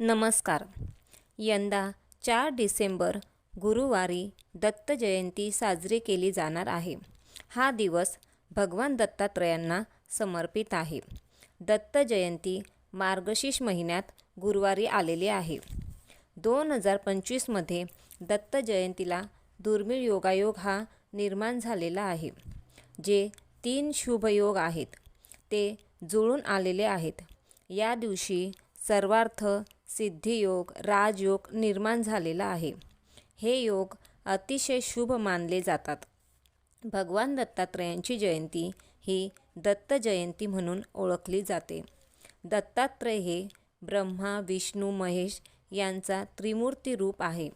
नमस्कार. यंदा चार डिसेंबर गुरुवारी दत्त जयंती साजरी केली जाणार आहे. हा दिवस भगवान दत्तात्रयांना समर्पित आहे. दत्त जयंती मार्गशीर्ष महिन्यात गुरुवारी आलेली आहे. दोन हजार पंचवीसमध्ये दत्त जयंतीला दुर्मिळ योगायोग हा निर्माण झालेला आहे. जे तीन शुभयोग आहेत ते जुळून आलेले आहेत. या दिवशी सर्वार्थ सिद्धियोग राजयोग निर्माण झालेला आहे. हे योग अतिशय शुभ मानले जातात. भगवान दत्तात्रयांची जयंती ही दत्त जयंती म्हणून ओळखली जाते. दत्तात्रय हे ब्रह्मा विष्णू महेश यांचा त्रिमूर्ती रूप आहे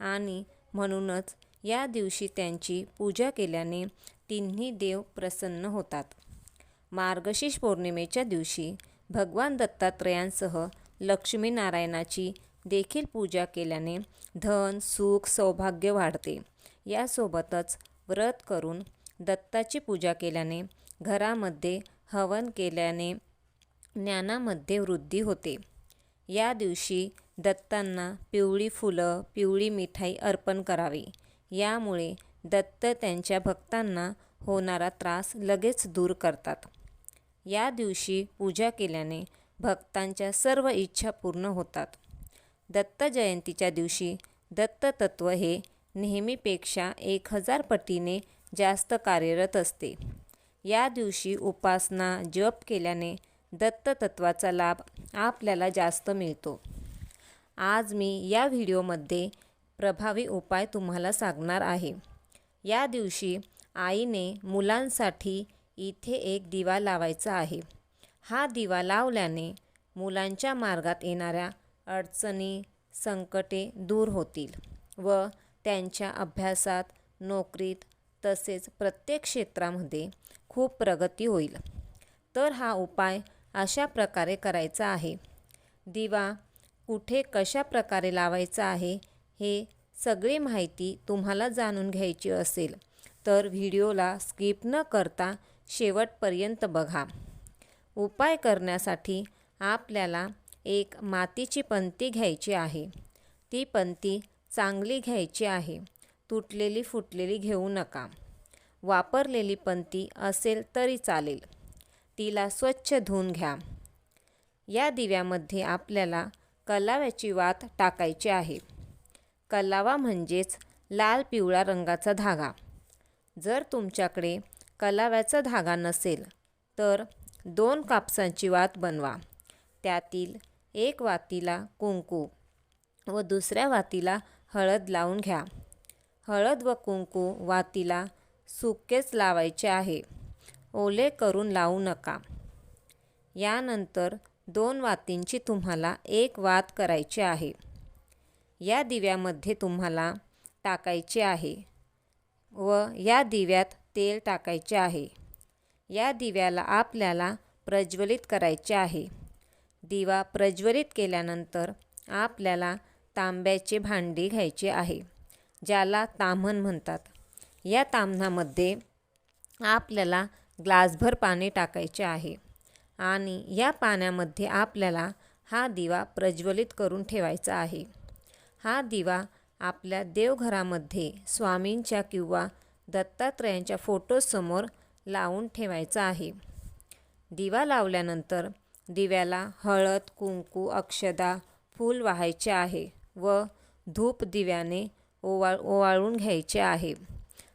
आणि म्हणूनच या दिवशी त्यांची पूजा केल्याने तिन्ही देव प्रसन्न होतात. मार्गशीर्ष पौर्णिमेच्या दिवशी भगवान दत्तात्रयांसह लक्ष्मीनारायणाची देखील पूजा केल्याने धन सुख सौभाग्य वाढते. यासोबतच व्रत करून दत्ताची पूजा केल्याने घरामध्ये हवन केल्याने ज्ञानामध्ये वृद्धी होते. या दिवशी दत्तांना पिवळी फुलं पिवळी मिठाई अर्पण करावी. यामुळे दत्त त्यांच्या भक्तांना होणारा त्रास लगेच दूर करतात. या दिवशी पूजा केल्याने भक्तांच्या सर्व इच्छा पूर्ण होतात. दत्त जयंतीच्या दिवशी दत्ततत्व हे नेहमीपेक्षा एक हजार पटीने जास्त कार्यरत असते. या दिवशी उपासना जप केल्याने दत्ततत्वाचा लाभ आपल्याला जास्त मिळतो. आज मी या व्हिडिओमध्ये प्रभावी उपाय तुम्हाला सांगणार आहे. या दिवशी आईने मुलांसाठी इथे एक दिवा लावायचा आहे. हा दिवा लावल्याने मुलांच्या मार्गात येणाऱ्या अडचणी संकटे दूर होतील व त्यांच्या अभ्यासात नोकरीत तसेच प्रत्येक क्षेत्रामध्ये खूप प्रगती होईल. तर हा उपाय अशा प्रकारे करायचा आहे. दिवा कुठे कशा प्रकारे लावायचा आहे हे सगळी माहिती तुम्हाला जाणून घ्यायची असेल तर व्हिडिओला स्किप न करता शेवटपर्यंत बघा. उपाय करण्यासाठी आपल्याला एक मातीची पंती घ्यायची आहे. ती पंती चांगली घ्यायची आहे. तुटलेली फुटलेली घेऊ नका. वापरलेली पंती असेल तरी चालेल. तिला स्वच्छ धुवून घ्या. या दिव्यामध्ये आपल्याला कलाव्याची वात टाकायची आहे. कलावा म्हणजेच लाल पिवळा रंगाचा धागा. जर तुमच्याकडे कलाव्याचा धागा नसेल तर दोन कापसांची वात बनवा. त्यातील एक वातीला कुंकू व दुसऱ्या वातीला हळद लावून घ्या. हळद व कुंकू वातीला सुकेच लावायचे आहे. ओले करून लावू नका. यानंतर दोन वातींची तुम्हाला एक वात करायची आहे. या दिव्यामध्ये तुम्हाला टाकायचे आहे व या दिव्यात तेल टाकायचे आहे. या दिव्याला आपल्याला प्रज्वलित करायचे आहे. दिवा प्रज्वलित केल्यानंतर आपल्याला तांब्याचे भांडी घ्यायचे आहे ज्याला ताम्हण म्हणतात. या ताम्हणामध्ये आपल्याला ग्लासभर पाणी टाकायचे आहे आणि या पाण्यामध्ये आपल्याला हा दिवा प्रज्वलित करून ठेवायचा आहे. हा दिवा आपल्या देवघरामध्ये स्वामींच्या किंवा दत्तात्रयांच्या फोटोसमोर लावून ठेवायचा आहे. दिवा लावल्यानंतर दिव्याला हळद कुंकू अक्षदा फूल वाहायचे आहे व धूप दिव्याने ओवाळ ओवाळून घ्यायचे आहे.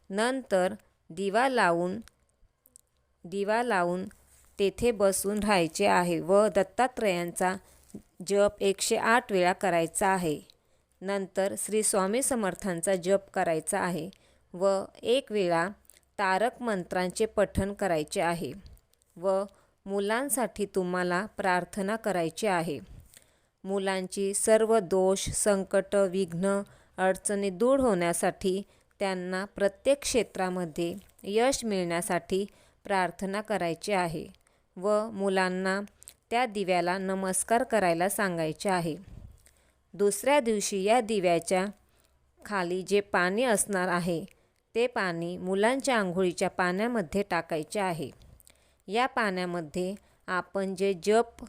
नंतर दिवा लावून दिवा लावून तेथे बसून राहायचे आहे व दत्तात्रयांचा जप एकशे आठ वेळा करायचा आहे. नंतर श्री स्वामी समर्थांचा जप करायचा आहे व एक वेळा तारक मंत्रांचे पठण करायचे आहे व मुलांसाठी तुम्हाला प्रार्थना करायची आहे. मुलांची सर्व दोष संकट विघ्न अडचणी दूर होण्यासाठी त्यांना प्रत्येक क्षेत्रामध्ये यश मिळण्यासाठी प्रार्थना करायची आहे व मुलांना त्या दिव्याला नमस्कार करायला सांगायचे आहे. दुसऱ्या दिवशी या दिव्याच्या खाली जे पाणी असणार आहे ते पाणी मुलांच्या आंघोळीच्या पाण्यामध्ये टाकायचे आहे. या पाण्यामध्ये आपण जे जप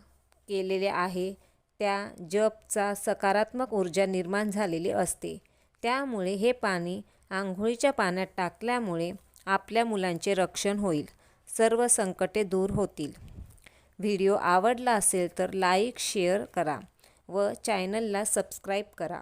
केलेले आहे त्या जपचा सकारात्मक ऊर्जा निर्माण झालेली असते. त्यामुळे हे पाणी आंघोळीच्या पाण्यात टाकल्यामुळे आपल्या मुलांचे रक्षण होईल सर्व संकटे दूर होतील. व्हिडिओ आवडला असेल तर लाईक शेअर करा व चॅनलला सबस्क्राईब करा.